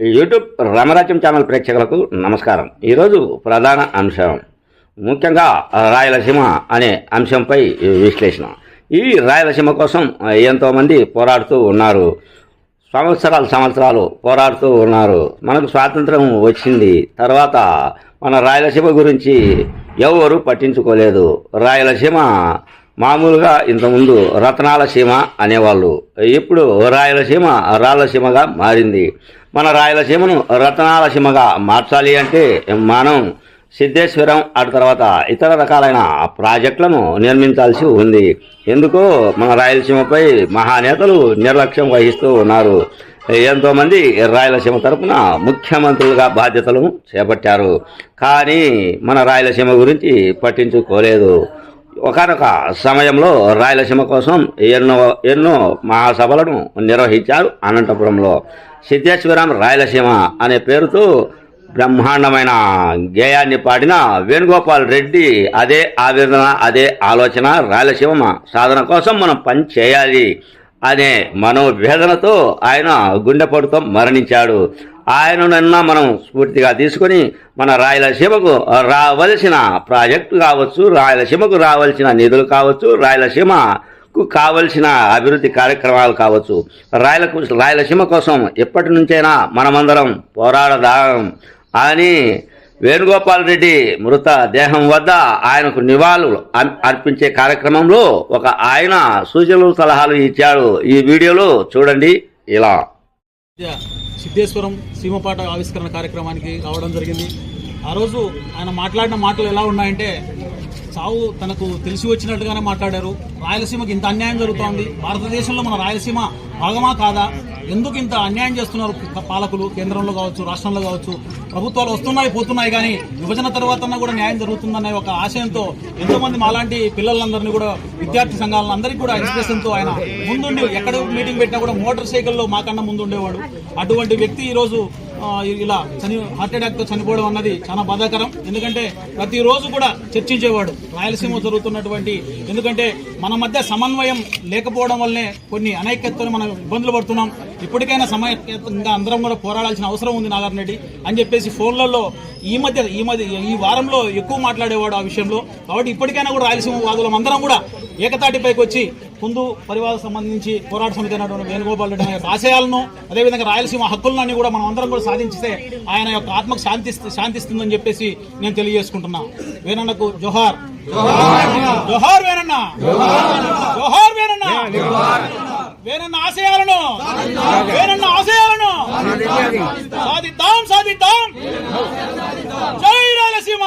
YouTube రామరాజ్యం channel ప్రేక్షకులకు నమస్కారం. ఈరోజు ప్రధాన అంశం ముఖ్యంగా రాయలసీమ అనే అంశంపై విశ్లేషణ. ఈ రాయలసీమ కోసం ఎంతోమంది పోరాడుతూ ఉన్నారు. సంవత్సరాలు సంవత్సరాలు పోరాడుతూ ఉన్నారు. మనకు స్వాతంత్రం వచ్చింది. తర్వాత మన రాయలసీమ గురించి ఎవరు పట్టించుకోలేదు. రాయలసీమ మామూలుగా ఇంతకుముందు రత్నాల సీమ అనేవాళ్ళు. ఇప్పుడు రాయలసీమ రాయలసీమగా మారింది. మన రాయలసీమను రత్నాల సీమగా మార్చాలి అంటే మనం సిద్ధేశ్వరం అటు తర్వాత ఇతర రకాలైన ప్రాజెక్టులను నిర్మించాల్సి ఉంది. ఎందుకో మన రాయలసీమపై మహానేతలు నిర్లక్ష్యం వహిస్తూ ఉన్నారు. ఎంతోమంది రాయలసీమ తరపున ముఖ్యమంత్రులుగా బాధ్యతలను చేపట్టారు. కానీ మన రాయలసీమ గురించి పట్టించుకోలేదు. ఒకనొక సమయంలో రాయలసీమ కోసం ఎన్నో ఎన్నో మహాసభలను నిర్వహించారు. అనంతపురంలో సిద్ధేశ్వరం రాయలసీమ అనే పేరుతో బ్రహ్మాండమైన గేయాన్ని పాడిన వేణుగోపాల్ రెడ్డి అదే ఆవేదన అదే ఆలోచన రాయలసీమ సాధన కోసం మనం పని చేయాలి అనే మనోవేదనతో ఆయన గుండెపోటుతో మరణించాడు. ఆయననన్నా మనం స్ఫూర్తిగా తీసుకొని మన రాయలసీమకు రావలసిన ప్రాజెక్టు కావచ్చు రాయలసీమకు రావాల్సిన నిధులు కావచ్చు రాయలసీమకు కావలసిన అభివృద్ధి కార్యక్రమాలు కావచ్చు. రాయల రాయలసీమ కోసం ఎప్పటి నుంచైనా మనమందరం పోరాడదాం అని వేణుగోపాల్ రెడ్డి మృత దేహం వద్ద ఆయనకు నివాళులు అర్- అర్పించే కార్యక్రమంలో ఒక ఆయన సూచనలు సలహాలు ఇచ్చాడు. ఈ వీడియోలో చూడండి ఇలా. సిద్ధేశ్వరం సీమపాట ఆవిష్కరణ కార్యక్రమానికి రావడం జరిగింది. ఆ రోజు ఆయన మాట్లాడిన మాటలు ఎలా ఉన్నాయంటే సావు తనకు తెలిసి వచ్చినట్టుగానే మాట్లాడారు. రాయలసీమకి ఇంత అన్యాయం జరుగుతోంది. భారతదేశంలో మన రాయలసీమ భాగమా కాదా? ఎందుకు ఇంత అన్యాయం చేస్తున్నారు పాలకులు? కేంద్రంలో కావచ్చు రాష్ట్రంలో కావచ్చు. ప్రభుత్వాలు వస్తున్నాయి పోతున్నాయి కానీ విభజన తర్వాత కూడా న్యాయం జరుగుతుందనే ఒక ఆశయంతో ఎంతో మంది మాలాంటి పిల్లలందరినీ కూడా విద్యార్థి సంఘాలందరికీ కూడా ఎక్స్ప్రెషన్తో ఆయన ముందుండి ఎక్కడ మీటింగ్ పెట్టినా కూడా మోటార్ సైకిల్లో మాకన్నా ముందు ఉండేవాడు అటువంటి వ్యక్తి ఈరోజు ఇలా చని హార్ట్ అటాక్తో చనిపోవడం అన్నది చాలా బాధాకరం. ఎందుకంటే ప్రతిరోజు కూడా చర్చించేవాడు. రాయలసీమ జరుగుతున్నటువంటి ఎందుకంటే మన మధ్య సమన్వయం లేకపోవడం వల్లనే కొన్ని అనైక్యతలు మనం ఇబ్బందులు పడుతున్నాం. ఇప్పటికైనా సమైక్యంగా అందరం కూడా పోరాడాల్సిన అవసరం ఉంది నాగార్జున రెడ్డి అని చెప్పేసి ఫోన్లలో ఈ మధ్య ఈ మధ్య ఈ వారంలో ఎక్కువ మాట్లాడేవాడు ఆ విషయంలో. కాబట్టి ఇప్పటికైనా కూడా రాయలసీమ వాదులం అందరం కూడా ఏకతాటిపైకి వచ్చి కుందు పరివారం సంబంధించి పోరాట సమితి అయినటువంటి వేణుగోపాల్ రెడ్డి యొక్క ఆశయాలను అదేవిధంగా రాయలసీమ హక్కులను కూడా మనం అందరం కూడా సాధించితే ఆయన యొక్క ఆత్మకు శాంతి శాంతిస్తుందని చెప్పేసి నేను తెలియజేసుకుంటున్నా. వేనన్నకు జోహార్. జోహార్ వేనన్న జోహార్ వేనన్న వేనన్న ఆశయాలను. వేనన్న ఆశయాలను. సాధిద్దాం సాధిద్దాం. జై రాయలసీమ.